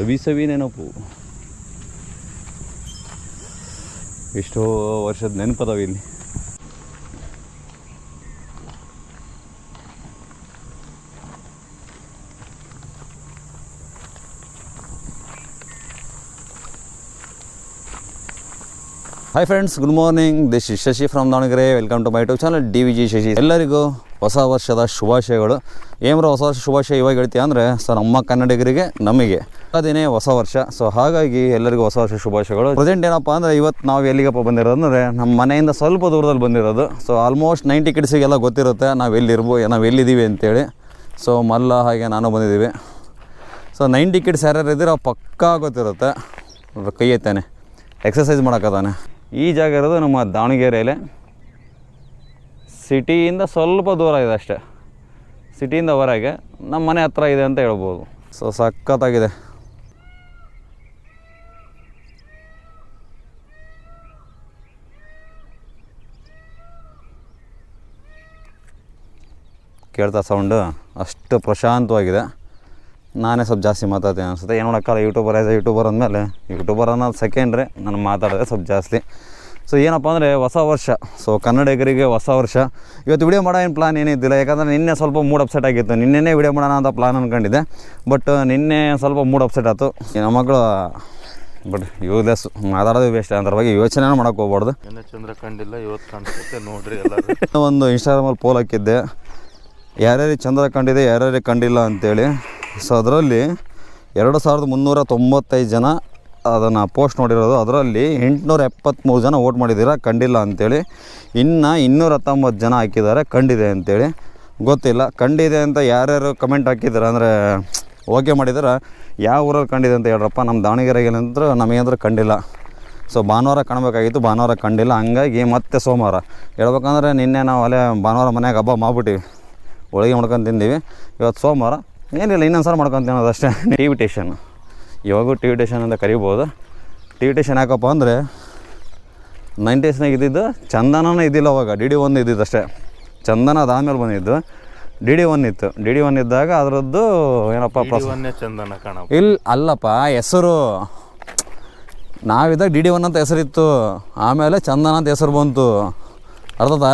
ಸವಿ ಸವಿ ನೆನಪು. ಎಷ್ಟೋ ವರ್ಷದ ನೆನಪದವ ಇಲ್ಲಿ hi friends good morning this is Shashi from Davanagere welcome to my YouTube channel D V G Shashi ಎಲ್ಲರಿಗೂ ಹೊಸ ವರ್ಷದ ಶುಭಾಶಯಗಳು. ಏಮ್ರ, ಹೊಸ ವರ್ಷ ಶುಭಾಶಯ ಇವಾಗ ಹೇಳ್ತೀಯ ಅಂದರೆ ಸೊ ನಮ್ಮ ಕನ್ನಡಿಗರಿಗೆ, ನಮಗೆ ಅದೇನೇ ಹೊಸ ವರ್ಷ. ಸೊ ಹಾಗಾಗಿ ಎಲ್ಲರಿಗೂ ಹೊಸ ವರ್ಷ ಶುಭಾಶಯಗಳು. ಪ್ರೆಸೆಂಟ್ ಏನಪ್ಪ ಅಂದರೆ, ಇವತ್ತು ನಾವು ಎಲ್ಲಿಗಪ್ಪ ಬಂದಿರೋದು ಅಂದರೆ ನಮ್ಮ ಮನೆಯಿಂದ ಸ್ವಲ್ಪ ದೂರದಲ್ಲಿ ಬಂದಿರೋದು. ಸೊ ಆಲ್ಮೋಸ್ಟ್ ನೈಂಟಿ ಕಿಡ್ಸಿಗೆಲ್ಲ ಗೊತ್ತಿರುತ್ತೆ, ನಾವು ಎಲ್ಲಿರ್ಬೋ, ನಾವು ಎಲ್ಲಿದ್ದೀವಿ ಅಂತೇಳಿ. ಸೊ ಮಲ್ಲ ಹಾಗೆ ನಾನು ಬಂದಿದ್ದೀವಿ. ಸೊ ನೈಂಟಿ ಕಿಡ್ಸ್ ಯಾರ್ಯಾರು ಇದ್ದೀರೋ, ಪಕ್ಕಾ ಗೊತ್ತಿರುತ್ತೆ. ಕೈ ಎತ್ತಾನೆ. ಎಕ್ಸಸೈಸ್ ಮಾಡೋಕ್ಕದಾನೆ ಈ ಜಾಗ ಇರೋದು ನಮ್ಮ ದಾವಣಗೆರೆಯಲ್ಲಿ ಸಿಟಿಯಿಂದ ಸ್ವಲ್ಪ ದೂರ ಇದೆ ಅಷ್ಟೇ. ಸಿಟಿಯಿಂದ ಹೊರಗೆ ನಮ್ಮ ಮನೆ ಹತ್ರ ಇದೆ ಅಂತ ಹೇಳ್ಬೋದು. ಸೊ, ಸಖತ್ತಾಗಿದೆ. ಕೇಳ್ತಾ ಸೌಂಡು ಅಷ್ಟು ಪ್ರಶಾಂತವಾಗಿದೆ. ನಾನೇ ಸ್ವಲ್ಪ ಜಾಸ್ತಿ ಮಾತಾಡ್ತೀನಿ ಅನಿಸುತ್ತೆ. ಏನು ಮಾಡೋಕ್ಕಲ್ಲ ಯೂಟ್ಯೂಬರ್ ಆಯ್ತು ಯೂಟ್ಯೂಬರ್ ಅಂದಮೇಲೆ ಯೂಟ್ಯೂಬರ್ ಅನ್ನೋದು ಸೆಕೆಂಡ್ರಿ ನಾನು ಮಾತಾಡೋದೇ ಸ್ವಲ್ಪ ಜಾಸ್ತಿ. ಸೊ ಏನಪ್ಪ ಅಂದರೆ ಹೊಸ ವರ್ಷ. ಸೊ ಕನ್ನಡಿಗರಿಗೆ ಹೊಸ ವರ್ಷ. ಇವತ್ತು ವಿಡಿಯೋ ಮಾಡೋ ಏನು ಪ್ಲಾನ್ ಏನಿದ್ದಿಲ್ಲ. ಯಾಕಂದರೆ ನಿನ್ನೆ ಸ್ವಲ್ಪ ಮೂಡ್ ಅಪ್ಸೆಟ್ ಆಗಿತ್ತು. ನಿನ್ನೆನೇ ವಿಡಿಯೋ ಮಾಡೋಣ ಅಂತ ಪ್ಲಾನ್ ಅಂದ್ಕೊಂಡಿದ್ದೆ ಬಟ್ ನಿನ್ನೆ ಸ್ವಲ್ಪ ಮೂಡ್ ಅಪ್ಸೆಟ್ ಆಯ್ತು. ನಮ್ಮ ಮಕ್ಕಳು ಬಟ್ ಯೂಸ್ಲೆಸ್ ಮಾತಾಡೋದು ವೇಸ್ಟ್ ಅದ್ರ ಬಗ್ಗೆ ಯೋಚನೆ ಮಾಡೋಕೆ ಹೋಗ್ಬಾರ್ದು. ನಿನ್ನೆ ಚಂದ್ರ ಕಂಡಿಲ್ಲ ಇವತ್ತು ಕಾಣಿಸುತ್ತೆ ನೋಡ್ರಿ ಎಲ್ಲರೂ. ಒಂದು ಇನ್ಸ್ಟಾಗ್ರಾಮಲ್ಲಿ ಪೋಲ್ ಹಾಕಿದ್ದೆ. ಯಾರ್ಯಾರಿಗೆ ಚಂದ್ರ ಕಂಡಿದೆ ಯಾರ್ಯಾರಿಗೆ ಕಂಡಿಲ್ಲ ಅಂತೇಳಿ. ಸೊ ಅದರಲ್ಲಿ ಎರಡು ಸಾವಿರದ ಮುನ್ನೂರ ತೊಂಬತ್ತೈದು ಜನ ಅದನ್ನು ಪೋಸ್ಟ್ ನೋಡಿರೋದು. ಅದರಲ್ಲಿ ಎಂಟುನೂರ ಎಪ್ಪತ್ತ್ಮೂರು ಜನ ವೋಟ್ ಮಾಡಿದ್ದೀರಾ? ಕಂಡಿಲ್ಲ ಅಂಥೇಳಿ ಇನ್ನು ಇನ್ನೂರ ಹತ್ತೊಂಬತ್ತು ಜನ ಹಾಕಿದ್ದಾರೆ. ಕಂಡಿದೆ ಅಂಥೇಳಿ ಗೊತ್ತಿಲ್ಲ. ಕಂಡಿದೆ ಅಂತ ಯಾರ್ಯಾರು ಕಮೆಂಟ್ ಹಾಕಿದ್ದಾರೆ ಅಂದರೆ ಓಕೆ ಮಾಡಿದ್ರೆ ಯಾವ ಊರಲ್ಲಿ ಕಂಡಿದೆ ಅಂತ ಹೇಳ್ರಪ್ಪ. ನಮ್ಮ ದಾವಣಗೆರೆಗೆ ನಂತರ ನಮಗಂದ್ರೆ ಕಂಡಿಲ್ಲ. ಸೊ ಭಾನುವಾರ ಕಾಣಬೇಕಾಗಿತ್ತು. ಭಾನುವಾರ ಕಂಡಿಲ್ಲ. ಹಂಗಾಗಿ ಮತ್ತೆ ಸೋಮವಾರ. ಹೇಳ್ಬೇಕಂದ್ರೆ ನಿನ್ನೆ ನಾವು ಅಲ್ಲೇ ಭಾನುವಾರ ಮನೆಯಾಗ ಹಬ್ಬ ಮಾಡ್ಬಿಟ್ಟಿವಿ. ಹೋಳಿಗೆ ಮಾಡ್ಕೊಂಡು ತಿಂದೀವಿ. ಇವತ್ತು ಸೋಮವಾರ. ಏನಿಲ್ಲ ಇನ್ನೊಂದು ಸಾರ ಮಾಡ್ಕೊಂಡು ಅಷ್ಟೇ. ಟಿವಿಟೇಷನ್ ಇವಾಗೂ ಟಿ ಟಿವಿಟೇಷನ್ ಅಂತ ಕರಿಬೋದು. ಟಿ ವಿ ಟೇಷನ್ ಯಾಕಪ್ಪ ಅಂದರೆ ನೈಂಟೀಸ್ನಾಗ ಇದ್ದಿದ್ದು ಚಂದನನೇ ಇದ್ದಿಲ್ಲ ಅವಾಗ. ಡಿ ಡಿ ಒನ್ ಇದ್ದಿದ್ದು ಅಷ್ಟೇ. ಚಂದನ ಅದಾದಮೇಲೆ ಬಂದಿದ್ದು. ಡಿ ಡಿ ಒನ್ ಇತ್ತು. ಡಿ ಡಿ ಒನ್ ಇದ್ದಾಗ ಅದರದ್ದು ಏನಪ್ಪ ಚಂದನ ಕಾಣ ಇಲ್ಲ ಅಲ್ಲಪ್ಪ ಹೆಸರು ನಾವಿದ್ದಾಗ ಡಿ ಡಿ ಒನ್ ಅಂತ ಹೆಸರಿತ್ತು. ಆಮೇಲೆ ಚಂದನ ಅಂತ ಹೆಸರು ಬಂತು. ಅರ್ಥದ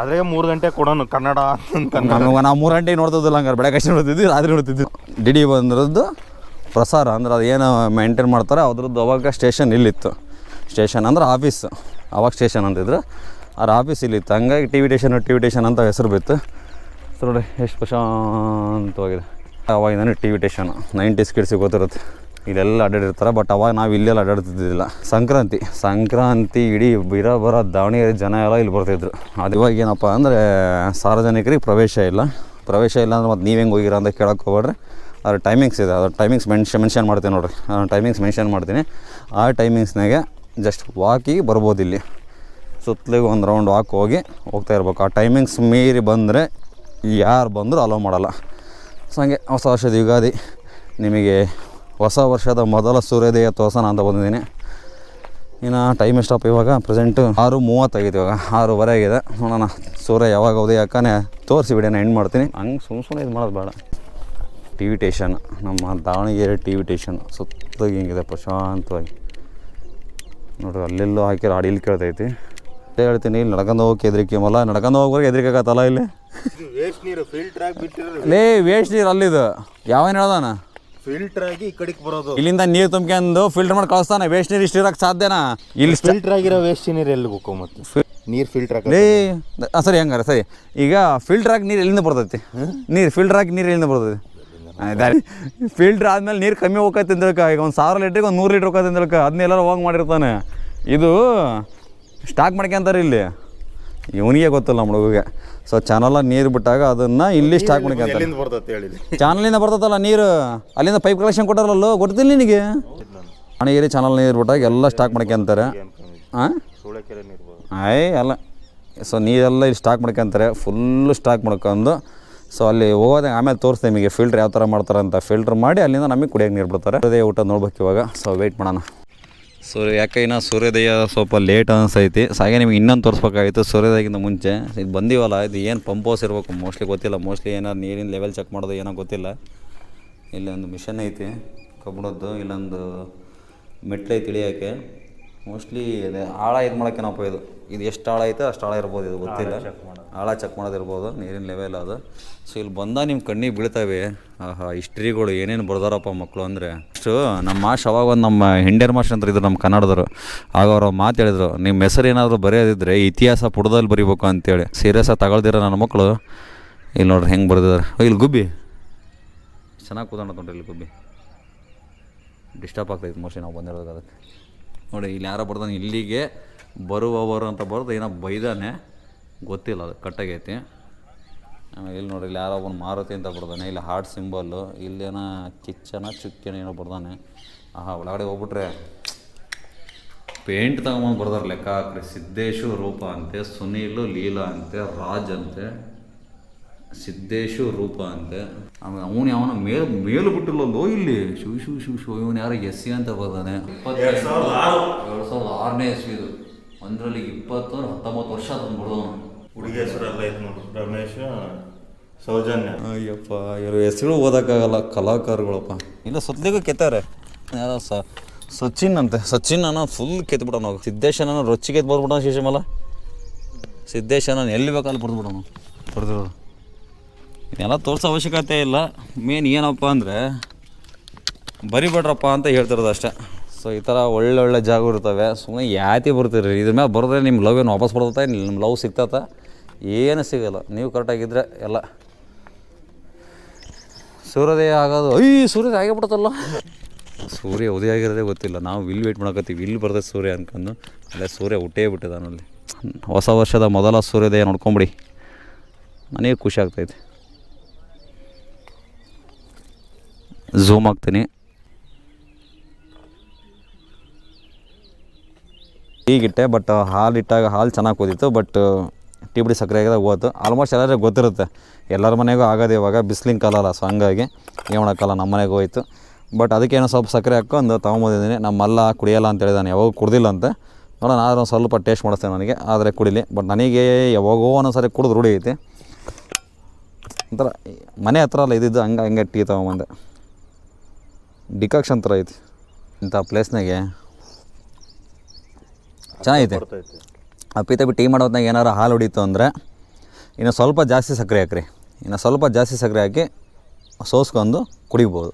ಅದೇ ಮೂರು ಗಂಟೆ ಕೊಡೋನು ಕನ್ನಡ ಅಂತ ನಾವು ಮೂರು ಗಂಟೆಗೆ ನೋಡ್ತಿದ್ದಿಲ್ಲ ಹಂಗಾರೆ. ಬೆಳಗ್ಗೆ ನೋಡ್ತಿದ್ವಿ ರಾತ್ರಿ ನೋಡ್ತಿದ್ವಿ. ಡಿ ಡಿ ಬಂದಿರೋದು ಪ್ರಸಾರ ಅಂದ್ರೆ ಅದು ಏನು ಮೇಂಟೈನ್ ಮಾಡ್ತಾರೆ, ಅದ್ರದ್ದು ಅವಾಗ ಸ್ಟೇಷನ್ ಇಲ್ಲಿತ್ತು. ಸ್ಟೇಷನ್ ಅಂದ್ರೆ ಆಫೀಸ್ ಅವಾಗ ಸ್ಟೇಷನ್ ಅಂತಿದ್ರು. ಅವ್ರ ಆಫೀಸ್ ಇಲ್ಲಿತ್ತು. ಹಂಗಾಗಿ T V station T V station ಅಂತ ಹೆಸರು ಬಿತ್ತು. ಸೊ ನೋಡಿ, ಎಷ್ಟು ಪ್ರಶಾಂತವಾಗಿದೆ. ಅವಾಗಿಂದ ಟಿ ವಿ ಟೇಷನ್ ನೈಂಟೀಸ್ ಕಿಡ್ಸಿಗೆ ಗೊತ್ತಿರುತ್ತೆ. ಇಲ್ಲೆಲ್ಲ ಅಡ್ಡಾಡಿರ್ತಾರೆ ಬಟ್ ಅವಾಗ ನಾವು ಇಲ್ಲೆಲ್ಲ ಅಡ್ಡಾಡ್ತಿದ್ದಿಲ್ಲ. ಸಂಕ್ರಾಂತಿ. ಸಂಕ್ರಾಂತಿ ಇಡೀ ಬಿರ ಬರ ದಾವಣಗೆರೆ ಜನ ಎಲ್ಲ ಇಲ್ಲಿ ಬರ್ತಿದ್ರು. ಅದು ಇವಾಗ ಏನಪ್ಪ ಅಂದರೆ ಸಾರ್ವಜನಿಕರಿಗೆ ಪ್ರವೇಶ ಇಲ್ಲ. ಪ್ರವೇಶ ಇಲ್ಲ ಅಂದ್ರೆ ಮತ್ತೆ ನೀವು ಹೆಂಗೆ ಹೋಗಿರ ಅಂತ ಕೇಳಕ್ಕೆ ಹೋಗ್ಬೇಡ್ರಿ. ಅದ್ರ ಟೈಮಿಂಗ್ಸ್ ಇದೆ. ಅದ್ರ ಟೈಮಿಂಗ್ಸ್ ಮೆನ್ಷನ್ ಮೆನ್ಷನ್ ಮಾಡ್ತೀನಿ ನೋಡಿರಿ. ಟೈಮಿಂಗ್ಸ್ ಮೆನ್ಷನ್ ಮಾಡ್ತೀನಿ. ಆ ಟೈಮಿಂಗ್ಸ್ನಾಗೆ ಜಸ್ಟ್ ವಾಕಿಗೆ ಬರ್ಬೋದು ಇಲ್ಲಿ. ಸುತ್ತಲಿಗೆ ಒಂದು ರೌಂಡ್ ವಾಕ್ ಹೋಗಿ ಹೋಗ್ತಾ ಇರ್ಬೇಕು. ಆ ಟೈಮಿಂಗ್ಸ್ ಮೀರಿ ಬಂದರೆ ಯಾರು ಬಂದರೂ ಅಲೋ ಮಾಡಲ್ಲ. ಸೊ ಹಂಗೆ ಹೊಸ ವರ್ಷದ ಯುಗಾದಿ. ನಿಮಗೆ ಹೊಸ ವರ್ಷದ ಮೊದಲ ಸೂರ್ಯೋದಯ ತೋರ್ಸೋಣ ಅಂತ ಬಂದಿದ್ದೀನಿ. ಇನ್ನು ಟೈಮ್ ಎಷ್ಟಪ್ಪ ಇವಾಗ ಪ್ರೆಸೆಂಟು ಆರು ಮೂವತ್ತಾಗಿದೆ ಇವಾಗ. ಆರೂವರೆ ಆಗಿದೆ. ನೋಡೋಣ. ಸೂರ್ಯ ಯಾವಾಗ ಉದಯ ಯಾಕನೆ ತೋರಿಸಿ ವಿಡಿಯೋನ ಎಂಡ್ ಮಾಡ್ತೀನಿ. ಹಂಗೆ ಸುಮ್ಮ ಸುಮ್ಮನೆ ಇದು ಮಾಡೋದು ಬೇಡ. ಟಿ ವಿ ಟೇಷನ್ ನಮ್ಮ ದಾವಣಗೆರೆ ಟಿ ವಿ ಟೇಷನ್ ಸುತ್ತಾಗಿ ಹಿಂಗಿದೆ ಪ್ರಶಾಂತವಾಗಿ. ನೋಡ್ರಿ ಅಲ್ಲೆಲ್ಲೋ ಹಾಕಿರೋ ಅಡಿಯಲ್ಲಿ ಇಲ್ಲಿ ಕೇಳ್ತೈತಿ. ಅದೇ ಹೇಳ್ತೀನಿ ಇಲ್ಲಿ ನಡ್ಕೊಂಡು ಹೋಗಕ್ಕೆ ಹೆದರಿಕೆ ಮಲ್ಲ ನಡ್ಕೊಂಡು ಹೋಗೋರಿಗೆ ಹೆದರಿಕೆ ಆಗತ್ತಲ್ಲ ಇಲ್ಲಿ? ವೇಸ್ಟ್ ನೀರು ಫಿಲ್ಟರ್ ಆಗಿ ಬಿಟ್ಟಿರೋ ಲೇ ವೇಸ್ಟ್ ನೀರು ಅಲ್ಲಿದು ಯಾವನ್ ಹೇಳ್ದಾನ? ಫಿಲ್ಟರ್ ಆಗಿ ಈ ಕಡೆಗೆ ಬರೋದು. ಇಲ್ಲಿಂದ ನೀರು ತುಂಬ್ಕೊಂಡು ಫಿಲ್ಟರ್ ಮಾಡಿ ಕಳಿಸ್ತಾನೆ ವೇಸ್ಟ್ ನೀರು ಇಷ್ಟು ಸಾಧ್ಯನಾ? ಇಲ್ಲಿ ಫಿಲ್ಟರ್ ಆಗಿರೋ ವೇಸ್ಟ್ ನೀರು ಎಲ್ಲಿ ಹೋಗೋ ಮತ್ತೆ? ನೀರು ಫಿಲ್ಟರ್ ಆಗ ಲೇ ಸರಿ ಹಂಗಾರೆ ಸರಿ. ಈಗ ಫಿಲ್ಟರ್ ಆಗಿ ನೀರು ಎಲ್ಲಿಂದ ಬರ್ತೈತಿ? ನೀರು ಫಿಲ್ಟರ್ ಆಗಿ ನೀರು ಎಲ್ಲಿಂದ ಬರ್ತೈತಿ? ಫಿಲ್ಟರ್ ಆದ್ಮೇಲೆ ನೀರು ಕಮ್ಮಿ ಹೋಗ್ತಾ ತಿಳ್ಕ ಈಗ ಒಂದು ಸಾವಿರ ಲೀಟ್ರಿಗೆ ಒಂದು ನೂರು ಲೀಟ್ರ್ ಹೋಗತ್ತೆ ತಿಳ್ಕ ಅದನ್ನೆಲ್ಲರೂ ಹೋಗಿ ಮಾಡಿರ್ತಾನೆ. ಇದು ಸ್ಟಾಕ್ ಮಾಡ್ಕೊಂತಾರೆ ಇಲ್ಲಿ. ಇವನಿಗೆ ಗೊತ್ತಿಲ್ಲ ನಮ್ಮ ಹುಡುಗಿಗೆ. ಸೊ ಚಾನಲ ನೀರು ಬಿಟ್ಟಾಗ ಅದನ್ನು ಇಲ್ಲಿ ಸ್ಟಾಕ್ ಮಾಡ್ಕೊಂತಾರೆ ಚಾನಲಿಂದ ಬರ್ತದಲ್ಲ ನೀರು? ಅಲ್ಲಿಂದ ಪೈಪ್ ಕಲೆಕ್ಷನ್ ಕೊಟ್ಟಾರಲ್ಲ? ಗೊತ್ತಿಲ್ಲ ನಿನಗೆ? ಹಣಗಿರಿ ಚಾನಲ್ ನೀರು ಬಿಟ್ಟಾಗ ಎಲ್ಲ ಸ್ಟಾಕ್ ಮಾಡ್ಕೊಂತಾರೆ ಹಾಂ ಆಯ್ ಅಲ್ಲ. ಸೊ ನೀರೆಲ್ಲ ಇಲ್ಲಿ ಸ್ಟಾಕ್ ಮಾಡ್ಕೊಂತಾರೆ ಫುಲ್ಲು ಸ್ಟಾಕ್ ಮಾಡ್ಕೊಂಡು ಸೊ ಅಲ್ಲಿ ಹೋಗೋದಾಗ ಆಮೇಲೆ ತೋರಿಸ್ತೀನಿ ನಿಮಗೆ ಫಿಲ್ಟ್ರ್ ಯಾವ ಥರ ಮಾಡ್ತಾರೆ ಅಂತ ಫಿಲ್ಟ್ರ್ ಮಾಡಿ ಅಲ್ಲಿಂದ ನಮಗೆ ಕುಡಿಯೋಕೆ ನೀರು ಬಿಡ್ತಾರೆ. ಸೂರ್ಯೋದಯ ಊಟ ನೋಡ್ಬೇಕು ಇವಾಗ. ಸೊ ವೆಯ್ಟ್ ಮಾಡೋಣ. ಸೊ ಯಾಕೆ ಇನ್ನು ಸೂರ್ಯೋದಯ ಸ್ವಲ್ಪ ಲೇಟ್ ಅನಿಸೈತಿ? ಸೊ ಹಾಗೆ ನಿಮಗೆ ಇನ್ನೊಂದು ತೋರಿಸ್ಬೇಕಾಗಿತ್ತು ಸೂರ್ಯೋದಯಕ್ಕಿಂತ ಮುಂಚೆ. ಇದು ಬಂದಿವಲ್ಲ ಇದು ಏನು ಪಂಪ್ ಹೌಸ್ ಇರಬೇಕು? ಮೋಸ್ಟ್ಲಿ ಗೊತ್ತಿಲ್ಲ. ಮೋಸ್ಟ್ಲಿ ಏನಾರು ನೀರಿನ ಲೆವೆಲ್ ಚೆಕ್ ಮಾಡೋದು ಏನೋ ಗೊತ್ತಿಲ್ಲ. ಇಲ್ಲಿ ಒಂದು ಮಿಷನ್ ಐತಿ ಕಬ್ಬಣದ್ದು ಇಲ್ಲೊಂದು ಮೆಟ್ಲೈತೆ ಇಳಿಯೋಕ್ಕೆ. ಮೋಸ್ಟ್ಲಿ ಇದೆ ಆಳ ಇದು ಮಾಡೋಕ್ಕೇನಪ್ಪ ಇದು ಇದು ಎಷ್ಟು ಆಳ ಐತೆ ಅಷ್ಟು ಆಳ ಇರ್ಬೋದು ಇದು ಗೊತ್ತಿಲ್ಲ. ಆಳ ಚೆಕ್ ಮಾಡೋದಿರ್ಬೋದು, ನೀರಿನ ಲೆವೆಲ್ ಅದು. ಸೊ ಇಲ್ಲಿ ಬಂದ ನಿಮ್ಮ ಕಣ್ಣಿಗೆ ಬೀಳ್ತವೆ. ಆಹಾ ಹಿಸ್ಟ್ರಿಗಳು ಏನೇನು ಬರ್ದಾರಪ್ಪ ಮಕ್ಕಳು ಅಂದರೆ ಸೊ ನಮ್ಮ ಮಾಷ್ ಅವಾಗ ಒಂದು ನಮ್ಮ ಹಿಂಡಿಯರ್ ಮಾಷ್ ಅಂತ ಇದ್ರು ನಮ್ಮ ಕನ್ನಡದರು ಆಗ ಅವರು ಮಾತು ಹೇಳಿದರು ನಿಮ್ಮ ಹೆಸರು ಏನಾದರೂ ಬರೆಯೋದಿದ್ರೆ ಇತಿಹಾಸ ಪುಟದಲ್ಲಿ ಬರಿಬೇಕು ಅಂತೇಳಿ. ಸೀರಿಯಸ್ಸಾಗಿ ತಗೊಳ್ದಿರ ನನ್ನ ಮಕ್ಕಳು ಇಲ್ಲಿ ನೋಡ್ರಿ ಹೆಂಗೆ ಬರೆದಿದ್ದಾರೆ. ಇಲ್ಲಿ ಗುಬ್ಬಿ. ಚೆನ್ನಾಗಿ ಕೂತ್ಕೊಂಡ್ ನೋಡ್ರಿ ಇಲ್ಲಿ ಗುಬ್ಬಿ. ಡಿಸ್ಟರ್ಬ್ ಆಗ್ತೈತೆ ಮೋಸ್ಟ್ಲಿ ನಾವು ಬಂದಿರೋದು ಅದಕ್ಕೆ. ನೋಡಿ, ಇಲ್ಲಿ ಯಾರೋ ಬರ್ದಾನೆ, ಇಲ್ಲಿಗೆ ಬರುವವರು ಅಂತ ಬರೆದು ಏನೋ ಬೈದಾನೆ. ಗೊತ್ತಿಲ್ಲ ಅದು ಕಟ್ಟಾಗೈತಿ. ಆಮೇಲೆ ಇಲ್ಲಿ ನೋಡಿ ಇಲ್ಲಿ ಯಾರೋ ಒಬ್ಬನು ಮಾರುತಿ ಅಂತ ಬರ್ದಾನೆ. ಇಲ್ಲಿ ಹಾರ್ಟ್ ಸಿಂಬಲ್ಲು ಇಲ್ಲೇನೋ ಕಿಚ್ಚನ ಚುಕ್ಕನ ಏನೋ ಬರ್ದಾನೆ. ಆಹಾ ಒಳಗಡೆ ಹೋಗ್ಬಿಟ್ರೆ ಪೇಂಟ್ ತಗೊಂಬಂದು ಬರ್ದಾರೆ ಲೆಕ್ಕ ಹಾಕ್ರಿ ಸಿದ್ದೇಶು ರೂಪ ಅಂತೆ ಸುನೀಲು ಲೀಲಾ ಅಂತೆ ರಾಜ್ ಅಂತೆ ಸಿದ್ದೇಶು ರೂಪ ಅಂತೆ. ಆಮೇಲೆ ಅವನು ಯಾವನ ಮೇಲ್ ಮೇಲು ಬಿಟ್ಟಿಲ್ಲಲ್ಲೋ ಇಲ್ಲಿ. ಶಿವ ಶಿವ ಶಿವ ಶಿವ ಇವನು ಯಾರೋ ಎಸ್ ಸಿ ಅಂತ ಬರ್ದಾನೆ. ಎರಡು ಸಾವಿರದ ಆರನೇ ಇಸ್ವಿ ಇದು. ಒಂದರಲ್ಲಿ ಇಪ್ಪತ್ತು ಹತ್ತೊಂಬತ್ತು ವರ್ಷ ಅದನ್ನು ಬಿಡೋನು ಹುಡುಗಿ ಹೆಸರೆಲ್ಲ ಐತೆ ನೋಡು ರಮೇಶ, ಸೌಜನ್ಯ. ಅಯ್ಯಪ್ಪ ಇವರು ಹೆಸರು ಓದೋಕ್ಕಾಗಲ್ಲ, ಕಲಾಕಾರಗಳಪ್ಪ. ಇಲ್ಲ ಸುತ್ತಲಿಗೂ ಕೆತ್ತಾರೆ ಸ, ಸಚಿನ್ ಅಂತೆ. ಸಚಿನ್ ಅನ್ನೋ ಫುಲ್ ಕೆತ್ಬಿಡೋ ನಾವು ಸಿದ್ದೇಶನ ರೊಚ್ಚಿಗೆ ಬರ್ಬಿಡೋಣ ಸಿದ್ದೇಶ್ ಸಿದ್ದೇಶನ ಎಲ್ಲಿ ಬೇಕಲ್ಲಿ ಬರ್ದ್ಬಿಡೋಣ ಬರ್ದಿರೋದು ಇದೆಲ್ಲ ತೋರಿಸೋ ಅವಶ್ಯಕತೆ ಇಲ್ಲ. ಮೇನ್ ಏನಪ್ಪ ಅಂದರೆ, ಬರಿಬೇಡ್ರಪ್ಪ ಅಂತ ಹೇಳ್ತಿರೋದು ಅಷ್ಟೇ. ಸೊ ಈ ಥರ ಒಳ್ಳೊಳ್ಳೆ ಜಾಗ ಇರ್ತವೆ. ಸುಮ್ಮನೆ ಯಾತಿ ಬರ್ತೀರಿ ಇದ್ರ ಮೇಲೆ ಬರೆದ್ರೆ ನಿಮ್ಮ ಲವ್ ಏನು ವಾಪಸ್ ಬರ್ತೈತೆ? ನಿಮ್ಮ ಲವ್ ಸಿಗ್ತತ್ತ ಏನು ಸಿಗಲ್ಲ. ನೀವು ಕರೆಕ್ಟಾಗಿದ್ದರೆ ಎಲ್ಲ. ಸೂರ್ಯೋದಯ ಆಗೋದು. ಅಯ್ಯ, ಸೂರ್ಯೋದಯ ಆಗಿಬಿಡ್ತಲ್ಲ ಸೂರ್ಯ ಉದಯ ಆಗಿರೋದೇ ಗೊತ್ತಿಲ್ಲ. ನಾವು ಇಲ್ಲಿ ವೇಟ್ ಮಾಡಕತ್ತೀವಿ. ಇಲ್ಲಿ ಬರ್ತದೆ ಸೂರ್ಯ ಅಂದ್ಕೊಂಡು ಅಲ್ಲೇ ಸೂರ್ಯ ಹುಟ್ಟೇ ಬಿಟ್ಟಿದ್ದಾನಲ್ಲಿ ಹೊಸ ವರ್ಷದ ಮೊದಲ ಸೂರ್ಯೋದಯ ನೋಡ್ಕೊಂಬಿಡಿ. ನನಗೆ ಖುಷಿ ಆಗ್ತೈತೆ. ಝೂಮ್ ಆಗ್ತೀನಿ ಈಗಿಟ್ಟೆ ಬಟ್ ಹಾಲು ಇಟ್ಟಾಗ ಹಾಲು ಚೆನ್ನಾಗಿ ಕುದೀತು ಬಟ್ ಟೀ ಬಿಡಿ ಸಕ್ಕರೆ ಆಗಿದಾಗ ಹೋತು. ಆಲ್ಮೋಸ್ಟ್ ಎಲ್ಲರಿಗೂ ಗೊತ್ತಿರುತ್ತೆ. ಎಲ್ಲರ ಮನೆಗೂ ಆಗೋದು ಇವಾಗ ಬಿಸಿಲಿನ ಕಾಲ ಅಲ್ಲ ಸೊ ಹಂಗಾಗಿ ಮಾಡೋಕ್ಕಲ್ಲ ನಮ್ಮ ಮನೆಗೆ ಹೋಯ್ತು. ಬಟ್ ಅದಕ್ಕೇನೋ ಸ್ವಲ್ಪ ಸಕ್ಕರೆ ಹಾಕ್ಕೊಂಡು ತೊಗೊಂಬಂದಿದ್ದೀನಿ ನಮ್ಮಲ್ಲ ಕುಡಿಯೋಲ್ಲ ಅಂತ ಹೇಳಿದಾನೆ, ಯಾವಾಗ ಕುಡ್ದಿಲ್ಲ ಅಂತ. ನೋಡೋಣ, ಆದರೆ ಒಂದು ಸ್ವಲ್ಪ ಟೇಸ್ಟ್ ಮಾಡಿಸ್ತೇನೆ ನನಗೆ, ಆದರೆ ಕುಡಿಲಿ. ಬಟ್ ನನಗೆ ಯಾವಾಗೋ ಒಂದೊಂದ್ಸರಿ ಕುಡಿದು ರೂಢಿ ಐತಿ. ಒಂಥರ ಮನೆ ಹತ್ರ ಅಲ್ಲ ಇದ್ದಿದ್ದು ಹಂಗೆ ಹಂಗೆ ಟೀ ತೊಗೊಂಬಂದೆ ಡಿಕಾಕ್ಷನ್ ಥರ ಐತಿ ಇಂಥ ಪ್ಲೇಸ್ನಾಗೆ ಚೆನ್ನಾಗೈತೆ ಆ ಅಪ್ಪಿತ ಬಿಟ್ಟು ಟೀ ಮಾಡೋದ್ನಾಗ ಏನಾರು ಹಾಲು ಹೊಡಿತು ಅಂದರೆ ಇನ್ನು ಸ್ವಲ್ಪ ಜಾಸ್ತಿ ಸಕ್ಕರೆ ಹಾಕ್ರಿ. ಇನ್ನು ಸ್ವಲ್ಪ ಜಾಸ್ತಿ ಸಕ್ಕರೆ ಹಾಕಿ ಸೋಸ್ಕೊಂಡು ಕುಡಿಬೋದು.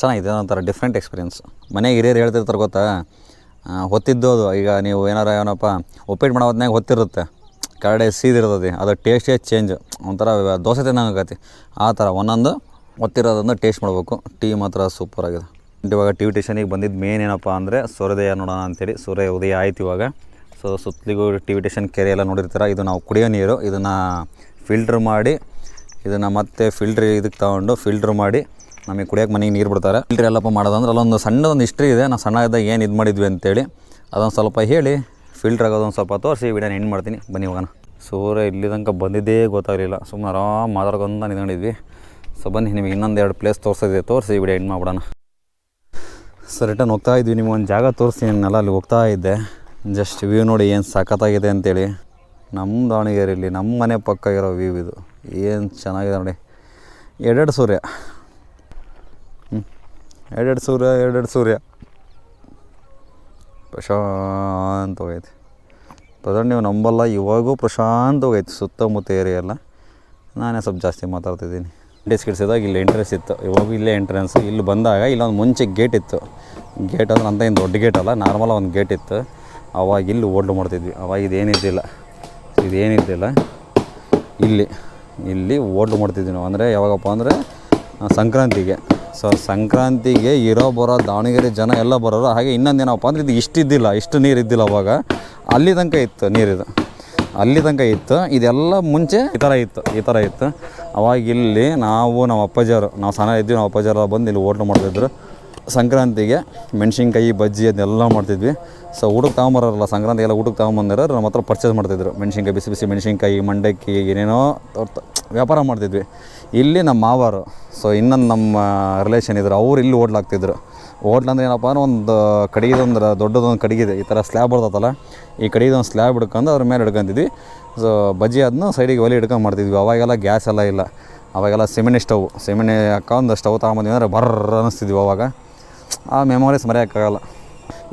ಚೆನ್ನಾಗಿದೆ ಒಂಥರ ಡಿಫ್ರೆಂಟ್ ಎಕ್ಸ್ಪೀರಿಯನ್ಸ್ ಮನೆಗೆ ಹಿರಿಯರು ಹೇಳ್ತಿರ್ತಾರೆ ಗೊತ್ತಾ ಹೊತ್ತಿದ್ದೋದು ಈಗ ನೀವು ಏನಾರ ಏನಪ್ಪ ಉಪ್ಪಿಟ್ಟು ಮಾಡೋ ಹೊತ್ತಿರುತ್ತೆ. ಕರಡೆ ಸೀದಿರ್ತದೆ ಅದು ಟೇಸ್ಟೇ ಚೇಂಜ್ ಒಂಥರ ದೋಸೆ ತಿನ್ನೋಂಗಾಗತ್ತೆ. ಆ ಥರ ಒಂದೊಂದು ಹೊತ್ತಿರೋದನ್ನು ಟೇಸ್ಟ್ ಮಾಡಬೇಕು. ಟೀ ಮಾತ್ರ ಸೂಪರ್ ಆಗಿದೆ. ಇವಾಗ ಟಿ ವಿ ಟೇಷನಿಗೆ ಬಂದಿದ್ದು ಮೇನ್ ಏನಪ್ಪ ಅಂದರೆ ಸೂರ್ಯೋದಯ ನೋಡೋಣ ಅಂತೇಳಿ. ಸೂರ್ಯ ಉದಯ ಆಯ್ತು ಇವಾಗ. ಸೊ ಸುತ್ತಲಿಗೂ ಟಿ ವಿ ಟೇಷನ್ ಕೆರೆ ಎಲ್ಲ ನೋಡಿರ್ತಾರೆ? ಇದು ನಾವು ಕುಡಿಯೋ ನೀರು. ಇದನ್ನು ಫಿಲ್ಟ್ರ್ ಮಾಡಿ, ಇದನ್ನು ಮತ್ತೆ ಫಿಲ್ಟ್ರ್ ಇದಕ್ಕೆ ತಗೊಂಡು ಫಿಲ್ಟ್ರ್ ಮಾಡಿ ನಮಗೆ ಕುಡಿಯೋಕೆ ಮನೆಗೆ ನೀರು ಬಿಡ್ತಾರೆ. ಫಿಲ್ಟ್ರ್ ಎಲ್ಲಪ್ಪ ಮಾಡೋದಂದ್ರೆ ಅಲ್ಲೊಂದು ಸಣ್ಣದೊಂದು ಹಿಸ್ಟ್ರಿ ಇದೆ. ನಾವು ಸಣ್ಣ ಇದ್ದಾಗ ಏನು ಇದು ಮಾಡಿದ್ವಿ ಅಂತೇಳಿ ಅದೊಂದು ಸ್ವಲ್ಪ ಹೇಳಿ. ಫಿಲ್ಟ್ರ್ ಆಗೋದೊಂದು ಸ್ವಲ್ಪ ತೋರಿಸಿ ವಿಡಿಯೋನ ಎಂಡ್ ಮಾಡ್ತೀನಿ. ಬನ್ನಿ ಹೋಗೋಣ. ಸೂರ್ಯ ಇಲ್ಲಿ ಬಂದಿದ್ದೇ ಗೊತ್ತಾಗಲಿಲ್ಲ. ಸುಮ್ಮನೆ ಆರಾಮ್ ಮಾತಾಡ್ಕೊಂತ ನಿಂತ್ಕೊಂಡಿದ್ವಿ. ಸೊ ಬನ್ನಿ, ನಿಮಗೆ ಇನ್ನೊಂದು ಎರಡು ಪ್ಲೇಸ್ ತೋರಿಸಿದೆ ತೋರಿಸಿ ವಿಡಿಯೋ ಎಂಡ್ ಮಾಡ್ಬಿಡೋಣ. ಸರ್ ರಿಟರ್ನ್ ಹೋಗ್ತಾ ಇದ್ವಿ. ನಿಮ್ಗೆ ಒಂದು ಜಾಗ ತೋರಿಸ್ತೀನಿ ನಾನೆಲ್ಲ ಅಲ್ಲಿ ಹೋಗ್ತಾ ಇದ್ದೆ. ಜಸ್ಟ್ ವ್ಯೂ ನೋಡಿ ಏನು ಸಖತ್ತಾಗಿದೆ ಅಂತೇಳಿ. ನಮ್ಮ ದಾವಣಗೆರೆಯಲ್ಲಿ ನಮ್ಮ ಮನೆ ಪಕ್ಕ ಇರೋ ವ್ಯೂ ಇದು. ಏನು ಚೆನ್ನಾಗಿದೆ ನೋಡಿ. ಎರಡೆರಡು ಸೂರ್ಯ. ಹ್ಞೂ ಎರಡೆರಡು ಸೂರ್ಯ ಎರಡೆರಡು ಸೂರ್ಯ. ಪ್ರಶಾಂತವಾಗೈತೆ ಪ್ರಧಾನ ನೀವು ನಂಬಲ್ಲ, ಇವಾಗೂ ಪ್ರಶಾಂತವಾಗೈತೆ ಸುತ್ತಮುತ್ತ ಏರಿಯಾ ಎಲ್ಲ. ನಾನೇ ಸ್ವಲ್ಪ ಜಾಸ್ತಿ ಮಾತಾಡ್ತಿದ್ದೀನಿ. ಕಿಡ್ಸಿದಾಗ ಇಲ್ಲಿ ಎಂಟ್ರೆನ್ಸ್ ಇತ್ತು. ಇವಾಗ ಇಲ್ಲೇ ಎಂಟ್ರೆನ್ಸ್ ಇಲ್ಲಿ ಬಂದಾಗ ಇಲ್ಲೊಂದು ಮುಂಚೆ ಗೇಟ್ ಇತ್ತು. ಗೇಟ್ ಅಂದ್ರೆ ಅಂತ ಏನು ದೊಡ್ಡ ಗೇಟ್ ಅಲ್ಲ ನಾರ್ಮಲ್ ಒಂದು ಗೇಟ್ ಇತ್ತು. ಅವಾಗ ಇಲ್ಲಿ ಓಡ್ಲು ಮಾಡ್ತಿದ್ವಿ. ಅವಾಗ ಇದೇನಿದ್ದಿಲ್ಲ ಇದೇನಿದ್ದಿಲ್ಲ ಇಲ್ಲಿ ಇಲ್ಲಿ ಓಡ್ಲು ಮಾಡ್ತಿದ್ವಿ ನಾವು. ಅಂದರೆ ಯಾವಾಗಪ್ಪ ಅಂದರೆ ಸಂಕ್ರಾಂತಿಗೆ. ಸೊ ಸಂಕ್ರಾಂತಿಗೆ ಇರೋ, ಬರೋ, ದಾವಣಗೆರೆ ಜನ ಎಲ್ಲ ಬರೋರು. ಹಾಗೆ ಇನ್ನೊಂದು ಏನಪ್ಪ ಅಂದರೆ ಇದು ಇಷ್ಟಿದ್ದಿಲ್ಲ. ಇಷ್ಟು ನೀರು ಇದ್ದಿಲ್ಲ ಅವಾಗ. ಅಲ್ಲಿ ತನಕ ಇತ್ತು ನೀರಿದು. ಅಲ್ಲಿ ತನಕ ಇತ್ತು. ಇದೆಲ್ಲ ಮುಂಚೆ ಈ ಥರ ಇತ್ತು, ಈ ಥರ ಇತ್ತು. ಅವಾಗ ಇಲ್ಲಿ ನಾವು, ನಮ್ಮ ಅಪ್ಪಾಜಿಯವರು, ನಾವು ಸಣ್ಣ ಇದ್ವಿ, ನಮ್ಮ ಅಪ್ಪಾಜಿಯವರು ಬಂದು ಇಲ್ಲಿ ಹೋಟ್ಲು ಮಾಡ್ತಿದ್ರು. ಸಂಕ್ರಾಂತಿಗೆ ಮೆಣಸಿನ್ಕಾಯಿ, ಬಜ್ಜಿ ಅದನ್ನೆಲ್ಲ ಮಾಡ್ತಿದ್ವಿ. ಸೊ ಊಟಕ್ಕೆ ತೊಗೊಂಬರಲ್ಲ ಸಂಕ್ರಾಂತಿ ಎಲ್ಲ ಊಟಕ್ಕೆ ತೊಗೊಂಬಂದಿರೋ ನಮ್ಮ ಹತ್ರ ಪರ್ಚೇಸ್ ಮಾಡ್ತಿದ್ರು. ಮೆಣಸಿನ್ಕಾಯಿ, ಬಿಸಿ ಬಿಸಿ ಮೆಣಸಿನ್ಕಾಯಿ, ಮಂಡಕ್ಕಿ, ಏನೇನೋ ವ್ಯಾಪಾರ ಮಾಡ್ತಿದ್ವಿ. ಇಲ್ಲಿ ನಮ್ಮ ಮಾವಾರು ಸೊ ಇನ್ನೊಂದು ನಮ್ಮ ರಿಲೇಷನ್ ಇದ್ರು. ಅವ್ರು ಇಲ್ಲಿ ಹೋಟ್ಲಾಗ್ತಿದ್ರು ಹೋಟ್ಲ್ ಅಂದ್ರೆ ಏನಪ್ಪ ಅಂದ್ರೆ ಒಂದು ಕಡಿಗೆದೊಂದು ದೊಡ್ಡದೊಂದು ಕಡೆಗಿದೆ. ಈ ಥರ ಸ್ಲ್ಯಾಬ್ ಬರ್ತದಲ್ಲ, ಈ ಕಡೆಗಿದೊಂದು ಸ್ಲ್ಯಾಬ್ ಹಿಡ್ಕೊಂಡು ಅದ್ರ ಮೇಲೆ ಹಿಡ್ಕೊಂತಿದ್ವಿ. ಸೊ ಬಜ್ಜಿ ಅದನ್ನ ಸೈಡಿಗೆ ಒಲೆ ಹಿಡ್ಕೊಂಡು ಮಾಡ್ತಿದ್ವಿ. ಅವಾಗೆಲ್ಲ ಗ್ಯಾಸ್ ಎಲ್ಲ ಇಲ್ಲ. ಅವಾಗೆಲ್ಲ ಸಿಮೆಂಟ್ ಸ್ಟವ್ ಸಿಮೆಂಟ್ ಹಾಕೊಂಡು ಸ್ಟವ್ ತಗೊಂಬಂದ್ವಿ ಅಂದರೆ ಬರ್ರ ಅನ್ನಿಸ್ತಿದ್ವಿ ಅವಾಗ. ಆ ಮೆಮೊರೀಸ್ ಮರೆಯೋಕ್ಕಾಗಲ್ಲ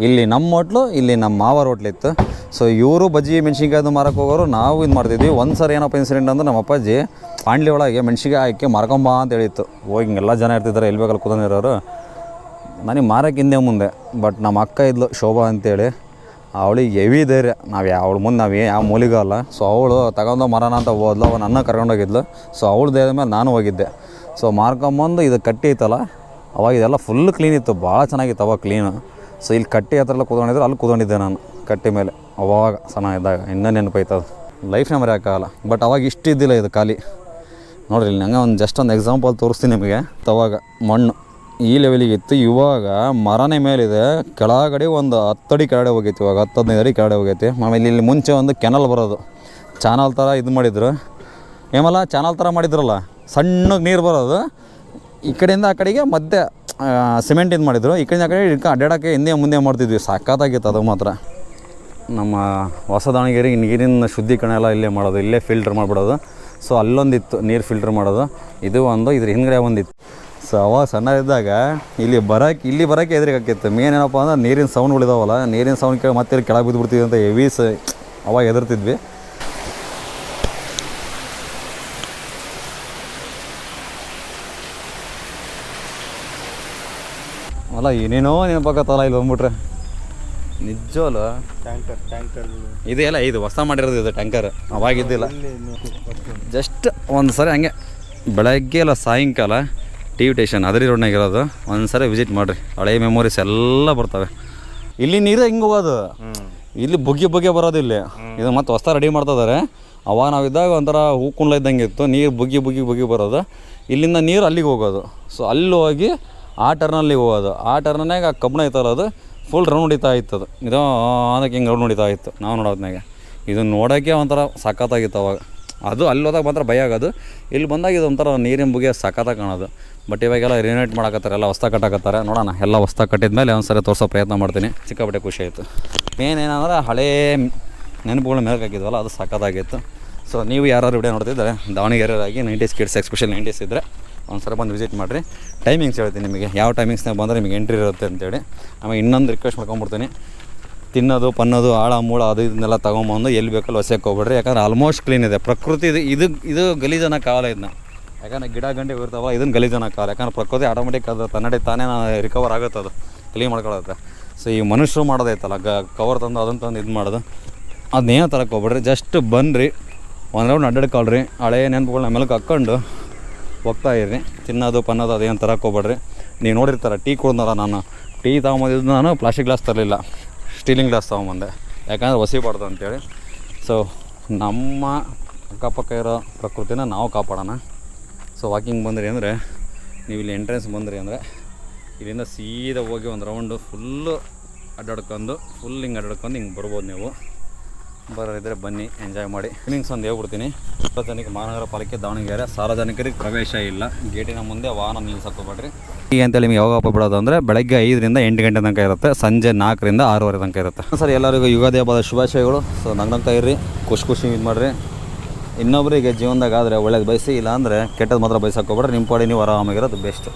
ಇಲ್ಲಿ ನಮ್ಮ ಹೋಟ್ಲು, ಇಲ್ಲಿ ನಮ್ಮ ಮಾವರ ಹೋಟ್ಲ್ ಇತ್ತು. ಸೊ ಇವರು ಬಜ್ಜಿ ಮೆಣ್ಸಿನ್ಕಾಯ್ದು ಮಾರಕ್ಕೆ ಹೋಗೋರು, ನಾವು ಇದು ಮಾಡ್ತಿದ್ವಿ ಒಂದು ಸರಿ ಏನಪ್ಪ ಇನ್ಸಿಡೆಂಟ್ ಅಂದ್ರೆ ನಮ್ಮ ಅಪ್ಪಾಜಿ ಪಾಂಡ್ಲಿ ಒಳಗೆ ಮೆಣ್ಸಿನ್ಕಾಯಿ ಹಾಕಿ ಮಾರ್ಕೊಂಬ ಅಂತ ಹೇಳಿತ್ತು. ಹೋಗಿ ಹಿಂಗೆಲ್ಲ ಜನ ಇರ್ತಿದ್ದಾರೆ, ಎಲ್ಲಿ ಬೇಕಲ್ಲಿ ಕೂತ್ಕೊಂಡಿರೋರು. ನನಗೆ ಮಾರಕ್ಕೆ ಹಿಂದೆ ಮುಂದೆ. ಬಟ್ ನಮ್ಮ ಅಕ್ಕ ಇದ್ಲು ಶೋಭಾ ಅಂತೇಳಿ. ಅವಳಿಗೆ ಹೆವಿ ಧೈರ್ಯ ನಾವು ಅವಳ ಮುಂದೆ ನಾವು ಯಾವ ಮೂಲಿಗಲ್ಲ ಸೊ ಅವಳು ತಗೊಂಡು ಮರಣ ಅಂತ ಹೋದ್ಲು. ಅವ ನನ್ನ ಕರ್ಕೊಂಡೋಗಿದ್ಲು ಸೊ ಅವಳ ಧೈರ್ಯದ ಮೇಲೆ ನಾನು ಹೋಗಿದ್ದೆ. ಸೊ ಮಾರ್ಕೊಂಬಂದು ಇದು ಕಟ್ಟಿ ಐತಲ್ಲ, ಅವಾಗ ಇದೆಲ್ಲ ಫುಲ್ ಕ್ಲೀನ್ ಇತ್ತು. ಭಾಳ ಚೆನ್ನಾಗಿತ್ತು ಅವಾಗ ಕ್ಲೀನು ಸೊ ಇಲ್ಲಿ ಕಟ್ಟಿ ಹತ್ರ ಎಲ್ಲ ಕೂತ್ಕೊಂಡಿದ್ರು, ಅಲ್ಲಿ ಕೂತ್ಕೊಂಡಿದ್ದೆ ನಾನು ಕಟ್ಟಿ ಮೇಲೆ. ಅವಾಗ ಸಣ್ಣ ಇದ್ದಾಗ ಇನ್ನೂ ಲೈಫ್ ಲೈಫ್ನ ಮರೆಯೋಕ್ಕಾಗಲ್ಲ ಬಟ್ ಅವಾಗ ಇಷ್ಟು ಇದ್ದಿಲ್ಲ ಇದು ಖಾಲಿ. ನೋಡ್ರಿ, ಇಲ್ಲಿ ನಂಗೆ ಒಂದು ಜಸ್ಟ್ ಒಂದು ಎಕ್ಸಾಂಪಲ್ ತೋರಿಸ್ತೀನಿ ನಿಮಗೆ. ಅವಾಗ ಮಣ್ಣು. ಈ ಲೆವೆಲಿಗೆ ಇತ್ತು. ಇವಾಗ ಮರನೇ ಮೇಲಿದೆ. ಕೆಳಗಡೆ ಒಂದು ಹತ್ತಡಿ ಕೆಳಗಡೆ ಹೋಗೈತಿ. ಇವಾಗ ಹತ್ತು ಹದಿನೈದು ಅಡಿ ಕೆಳಗಡೆ ಹೋಗೈತಿ. ಆಮೇಲೆ ಇಲ್ಲಿ ಮುಂಚೆ ಒಂದು ಕೆನಲ್ ಬರೋದು. ಚಾನಲ್ ಥರ ಇದು ಮಾಡಿದ್ರು. ಏಮಲ್ಲ ಚಾನಲ್ ಥರ ಮಾಡಿದ್ರಲ್ಲ? ಸಣ್ಣಗೆ ನೀರು ಬರೋದು. ಈ ಕಡೆಯಿಂದ ಆ ಕಡೆಗೆ ಮಧ್ಯೆ ಸಿಮೆಂಟ್ ಇದು ಮಾಡಿದ್ರು. ಈ ಕಡೆಯಿಂದ ಆ ಕಡೆ ಇಟ್ಕೊಂಡು ಅಡ್ಡಾಡೋಕ್ಕೆ ಹಿಂದೆ ಮುಂದೆ ಮಾಡ್ತಿದ್ವಿ. ಸಖತ್ತಾಗಿತ್ತು ಅದು ಮಾತ್ರ. ನಮ್ಮ ಹೊಸ ದಾವಣಗೆರೆ ನೀರಿನ ಶುದ್ಧೀಕರಣ ಎಲ್ಲ ಇಲ್ಲೇ ಮಾಡೋದು. ಇಲ್ಲೇ ಫಿಲ್ಟರ್ ಮಾಡಿಬಿಡೋದು. ಸೊ ಅಲ್ಲೊಂದಿತ್ತು. ನೀರು ಫಿಲ್ಟರ್ ಮಾಡೋದು. ಇದು ಒಂದು ಇದ್ರ ಹಿಂದ್ಗಡೆ ಒಂದಿತ್ತು. ಸೊ ಅವಾಗ ಸಣ್ಣದಿದ್ದಾಗ ಇಲ್ಲಿ ಬರಕ್ಕೆ ಇಲ್ಲಿ ಬರೋಕೆ ಎದುರಿಗೆ ಆಕಿತ್ತು ಮೇನ್ ಏನಪ್ಪ ಅಂದ್ರೆ ನೀರಿನ ಸೌಂಡ್ ಉಳಿದಾವಲ್ಲ ನೀರಿನ ಸೌಂಡ್ ಕೇಳಿ ಮತ್ತೆ ಇಲ್ಲಿ ಕೆಳಗೆ ಬಿದ್ದುಬಿಡ್ತೀವಿ ಅಂತ ಹೆವಿ ಸ ಅವಾಗ ಎದುರ್ತಿದ್ವಿ ಅಲ್ಲ ಏನೇನೋ ನೆನಪಾಗತ್ತಲ್ಲ ಇಲ್ಲಿ ಬಂದ್ಬಿಟ್ರೆ. ನಿಜವಲ್ಲ ಟ್ಯಾಂಕರ್ ಟ್ಯಾಂಕರ್ ಇದೆ ಅಲ್ಲ ಇದು ಹೊಸ ಮಾಡಿರೋದು ಇದು ಟ್ಯಾಂಕರ್ ಅವಾಗಿದ್ದಿಲ್ಲ. ಜಸ್ಟ್ ಒಂದು ಸರಿ ಹಂಗೆ ಬೆಳಗ್ಗೆ ಅಲ್ಲ ಸಾಯಂಕಾಲ ಟಿ ವಿ ಟೇಷನ್ ಅದರಿ ರೋಡ್ನಾಗ ಇರೋದು. ಒಂದು ಸರಿ ವಿಸಿಟ್ ಮಾಡಿರಿ. ಹಳೆ ಮೆಮೊರೀಸ್ ಎಲ್ಲ ಬರ್ತವೆ. ಇಲ್ಲಿ ನೀರು ಹಿಂಗೆ ಹೋಗೋದು. ಇಲ್ಲಿ ಬುಗ್ಗೆ ಬುಗ್ಗೆ ಬರೋದು ಇಲ್ಲಿ. ಇದು ಮತ್ತೆ ಹೊಸ ರೆಡಿ ಮಾಡ್ತಿದ್ದಾರೆ ಅವಾಗ ನಾವಿದ್ದಾಗ ಒಂಥರ ಹೂ ಕುಂಡ್ಲ ಇದ್ದಂಗೆ ಇತ್ತು. ನೀರು ಬುಗ್ಗಿ ಬುಗ್ಗಿ ಬುಗ್ಗಿ ಬರೋದು. ಇಲ್ಲಿಂದ ನೀರು ಅಲ್ಲಿಗೆ ಹೋಗೋದು. ಸೊ ಅಲ್ಲಿ ಹೋಗಿ ಆ ಟರ್ನಲ್ಲಿ ಹೋಗೋದು. ಆ ಟರ್ನಾಗ ಆ ಕಬ್ಬಣ ಐತಲ್ಲ ಅದು ಫುಲ್ ರೌಂಡ್ ಹೊಡಿತಾ ಇತ್ತು ಅದು ಇದು ಅದಕ್ಕೆ ಹಿಂಗೆ ರೌಂಡ್ ಹೊಡಿತಾ ಇತ್ತು. ನಾವು ನೋಡೋದ್ನಾಗ ಇದು ನೋಡೋಕ್ಕೆ ಒಂಥರ ಸಖತ್ತಾಗಿತ್ತು ಅವಾಗ. ಅದು ಅಲ್ಲಿ ಹೋದಾಗ ಮಾತ್ರ ಭಯ ಆಗೋದು. ಇಲ್ಲಿ ಬಂದಾಗ ಇದು ಒಂಥರ ನೀರಿನ ಬುಗ್ಗೆ ಸಖತ್ತಾಗಿ ಕಾಣೋದು. ಬಟ್ ಇವಾಗೆಲ್ಲ ರಿನೋವೇಟ್ ಮಾಡಕತ್ತಾರೆ, ಎಲ್ಲ ಹೊಸ್ತಾ ಕಟ್ಟಾಕತ್ತಾರೆ. ನೋಡೋಣ, ಎಲ್ಲ ಹೊಸ್ತಾ ಕಟ್ಟಿದ್ಮೇಲೆ ಒಂದು ಸರಿ ತೋರಿಸೋ ಪ್ರಯತ್ನ ಮಾಡ್ತೀನಿ. ಸಿಕ್ಕಾಪಟ್ಟೆ ಖುಷಿ ಆಯಿತು. ಮೇನ್ ಏನಂದ್ರೆ ಹಳೇ ನೆನಪುಗಳು ಮೇಲೆ ಹಾಕಿದ್ವಲ್ಲ ಅದು ಸಖತ್ತಾಗಿತ್ತು. ಸೊ ನೀವು ಯಾರು ವಿಡಿಯೋ ನೋಡ್ತಿದ್ದಾರೆ ದಾವಣಗೆರೆಯಾಗಿ ನೈಂಟೀಸ್ ಕಿಡ್ಸ್ ಎಕ್ಸ್ಪೆಷಲ್ ನೈಂಟೀಸ್ ಇದ್ದರೆ ಒಂದು ಸಲ ಬಂದು ವಿಸಿಟ್ ಮಾಡಿರಿ. ಟೈಮಿಂಗ್ಸ್ ಹೇಳ್ತೀನಿ ನಿಮಗೆ. ಯಾವ ಟೈಮಿಂಗ್ಸ್ನಾಗ ಬಂದರೆ ನಿಮಗೆ ಎಂಟ್ರಿ ಇರುತ್ತೆ ಅಂತೇಳಿ. ಆಮೇಲೆ ಇನ್ನೊಂದು ರಿಕ್ವೆಸ್ಟ್ ಮಾಡ್ಕೊಂಬಿಡ್ತೀನಿ. ತಿನ್ನೋದು, ಪನ್ನೋದು, ಆಳ, ಮೂಳ ಅದು ಇದನ್ನೆಲ್ಲ ತೊಗೊಂಬಂದು ಎಲ್ಲಿ ಬೇಕಲ್ಲಿ ಹೊಸಕ್ಕೆ ಹೋಗ್ಬೇಡ್ರಿ. ಯಾಕಂದ್ರೆ ಆಲ್ಮೋಸ್ಟ್ ಕ್ಲೀನ್ ಇದೆ. ಪ್ರಕೃತಿ ಇದು ಇದು ಇದು ಗಲೀಜನ ಕಾಲ ಇದನ್ನ. ಯಾಕಂದ್ರೆ ಗಿಡ, ಗಂಡೆ ಇದನ್ನು ಗಲೀಜನ ಕಾಲ. ಯಾಕಂದ್ರೆ ಪ್ರಕೃತಿ ಆಟೋಮೆಟಿಕ್ ಅದು ತನ್ನಡೆ ತಾನೇ ರಿಕವರ್ ಆಗುತ್ತೆ ಅದು ಕ್ಲೀನ್ ಮಾಡ್ಕೊಳತ್ತೆ ಸೊ ಈ ಮನುಷ್ಯರು ಮಾಡೋದೈತಲ್ಲ ಗ ಕವರ್ ತಂದು ಅದನ್ನು ತಂದು ಇದು ಮಾಡೋದು. ಅದನ್ನೇನು ತರಕ್ಕೆ ಹೋಗ್ಬಿಡ್ರಿ ಜಸ್ಟ್ ಬನ್ನಿರಿ ಒಂದು ರೌಂಡ್ ಅಡ್ಡಾಡ್ಕೊಳ್ರಿ ಹಳೆ ನೆನಪುಗಳನ್ನ ಮೇಲಕ್ಕೆ ಹಾಕ್ಕೊಂಡು ಹೋಗ್ತಾ ಇರ್ರಿ. ತಿನ್ನೋದು, ಪನ್ನೋದು ಅದೇನು ತರಕ್ಕೆ ಹೋಗ್ಬೇಡ್ರಿ ನೀವು ನೋಡಿರ್ತಾರೆ, ಟೀ ಕುಡ್ದಲ್ಲ ನಾನು. ಟೀ ತೊಗೊಂಬಂದಿದ್ದು ನಾನು ಪ್ಲಾಸ್ಟಿಕ್ ಗ್ಲಾಸ್ ತರಲಿಲ್ಲ. ಸ್ಟೀಲಿಂಗ್ ಗ್ಲಾಸ್ ತೊಗೊಂಬಂದೆ. ಯಾಕಂದ್ರೆ ಒಸಿಬಾರ್ದು ಅಂತೇಳಿ. ಸೊ ನಮ್ಮ ಅಕ್ಕಪಕ್ಕ ಇರೋ ಪ್ರಕೃತಿನ ನಾವು ಕಾಪಾಡೋಣ. ಸೊ ವಾಕಿಂಗ್ ಬಂದ್ರಿ ಅಂದರೆ ನೀವು ಇಲ್ಲಿ ಎಂಟ್ರೆನ್ಸ್ ಬಂದ್ರಿ ಅಂದರೆ ಇಲ್ಲಿಂದ ಸೀದಾ ಹೋಗಿ ಒಂದು ರೌಂಡು ಫುಲ್ಲು ಅಡ್ಡಾಡ್ಕೊಂಡು ಫುಲ್ ಹಿಂಗೆ ಅಡ್ಡಾಡ್ಕೊಂಡು ಹಿಂಗೆ ಬರ್ಬೋದು ನೀವು. ಬರೋರಿದ್ರೆ ಬನ್ನಿ ಎಂಜಾಯ್ ಮಾಡಿ. ಫೀಲಿಂಗ್ಸ್ ಒಂದು ಹೇಳ್ಬಿಡ್ತೀನಿ. ಸಾರ್ವಜನಿಕ ಮಹಾನಗರ ಪಾಲಿಕೆ ದಾವಣಗೆರೆ ಸಾರ್ವಜನಿಕರಿಗೆ ಪ್ರವೇಶ ಇಲ್ಲ. ಗೇಟಿನ ಮುಂದೆ ವಾಹನ ನಿಲ್ಲಿಸಕೋಬೇಡ್ರಿ ಈಗ ಅಂತೇಳಿ ನಿಮಗೆ ಯಾವಾಗಪ್ಪ ಬಿಡೋದು ಅಂದರೆ ಬೆಳಗ್ಗೆ ಐದರಿಂದ ಎಂಟು ಗಂಟೆ ತನಕ ಇರುತ್ತೆ. ಸಂಜೆ ನಾಲ್ಕರಿಂದ ಆರೂವರೆ ತನಕ ಇರುತ್ತೆ. ಸರ್, ಎಲ್ಲರಿಗೂ ಯುಗಾದಿ ಹಬ್ಬದ ಶುಭಾಶಯಗಳು. ಸೊ ನಗ್ನಗ್ತಾ ಇರ್ರಿ. ಖುಷಿ ಖುಷಿ ಇದು ಮಾಡಿರಿ. ಇನ್ನೊಬ್ಬರಿಗೆ ಜೀವನದಾಗ ಆದರೆ ಒಳ್ಳೇದು ಬಯಸಿ ಇಲ್ಲ ಅಂದರೆ ಕೆಟ್ಟದ್ದು ಮಾತ್ರ ಬಯಸಕ್ಕೆ ಹೋಗ್ಬೇಡ್ರಿ. ನಿಮ್ಮ ಪಾಡಿ ನೀವು ಆರಾಮಾಗಿರೋದು ಬೆಸ್ಟ್